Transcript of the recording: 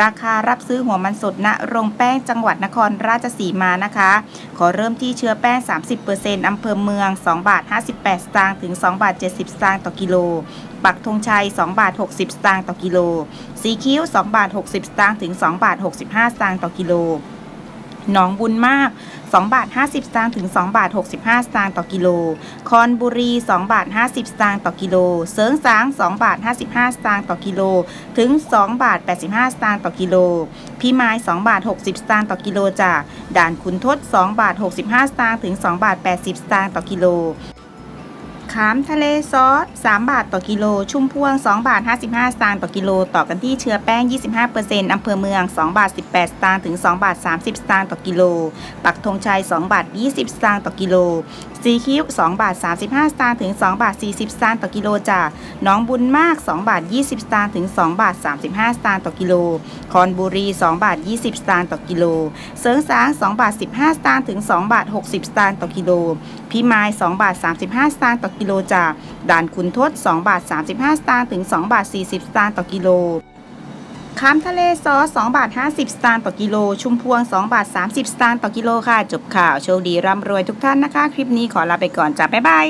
ราคารับซื้อหัวมันสดณโรงแป้งจังหวัดนครราชสีมานะคะ ขอเริ่มที่เชื้อแป้ง 30%อำเภอเมือง 2 บาท 58 สตางค์ถึง 2 บาท 70 สตางค์ต่อกิโล ปักธงชัย 2 บาท 60 สตางค์ต่อกิโล สีคิ้ว 2 บาท 60 สตางค์ถึง 2 บาท 65 สตางค์ต่อกิโล หนองบุญมาก 2 บาท 50 สตางค์ถึง 2 บาท 65 สตางค์ต่อกิโล คอนบุรี 2 บาท 50 สตางค์ต่อกิโล เสริงสาง 2 บาท 55 สตางค์ต่อกิโล ถึง 2 บาท 85 สตางค์ต่อกิโลพี่ไม้2บาท 60 สตางค์ต่อกิโลจาก ด่านขุนทด 2 บาท 65 สตางค์ถึง 2 บาท 80 สตางค์ต่อกิโล ขามทะเลซอส 3 บาทต่อกิโล ชุ่มพวง 2 บาท 55 สตางค์ต่อกิโล ต่อกันที่เชื้อแป้ง 25%อำเภอเมือง 2 บาท 18 สตางค์ถึง 2 บาท 30 สตางค์ต่อกิโล ปักธงชัย 2 บาท 20 สตางค์ต่อกิโล สีคิ้ว2บาท35 สตางค์ถึง 2 บาท 40 สตางค์ต่อกิโลจากหนองบุญมาก 2 บาท 20 สตางค์ถึง 2 บาท 35 สตางค์ต่อกิโล คอนบุรี 2 บาท 20 สตางค์ต่อกิโล เสริงสาง 2 บาท 15 สตางค์ถึง 2 บาท 60 สตางค์ต่อกิโลพี่ไม้2บาท 35 สตางค์ต่อกิโลจากด่านขุนทด 2 บาท 35 สตางค์ถึง 2 บาท 40 สตางค์ต่อกิโล ขามทะเลซอส2บาท 50 สตางค์ต่อกิโล ชุมพวง 2 บาท 30 สตางค์ต่อกิโลค่ะ จบข่าว โชคดีร่ำรวยทุกท่านนะคะ คลิปนี้ขอลาไปก่อนจ้าบ๊ายบาย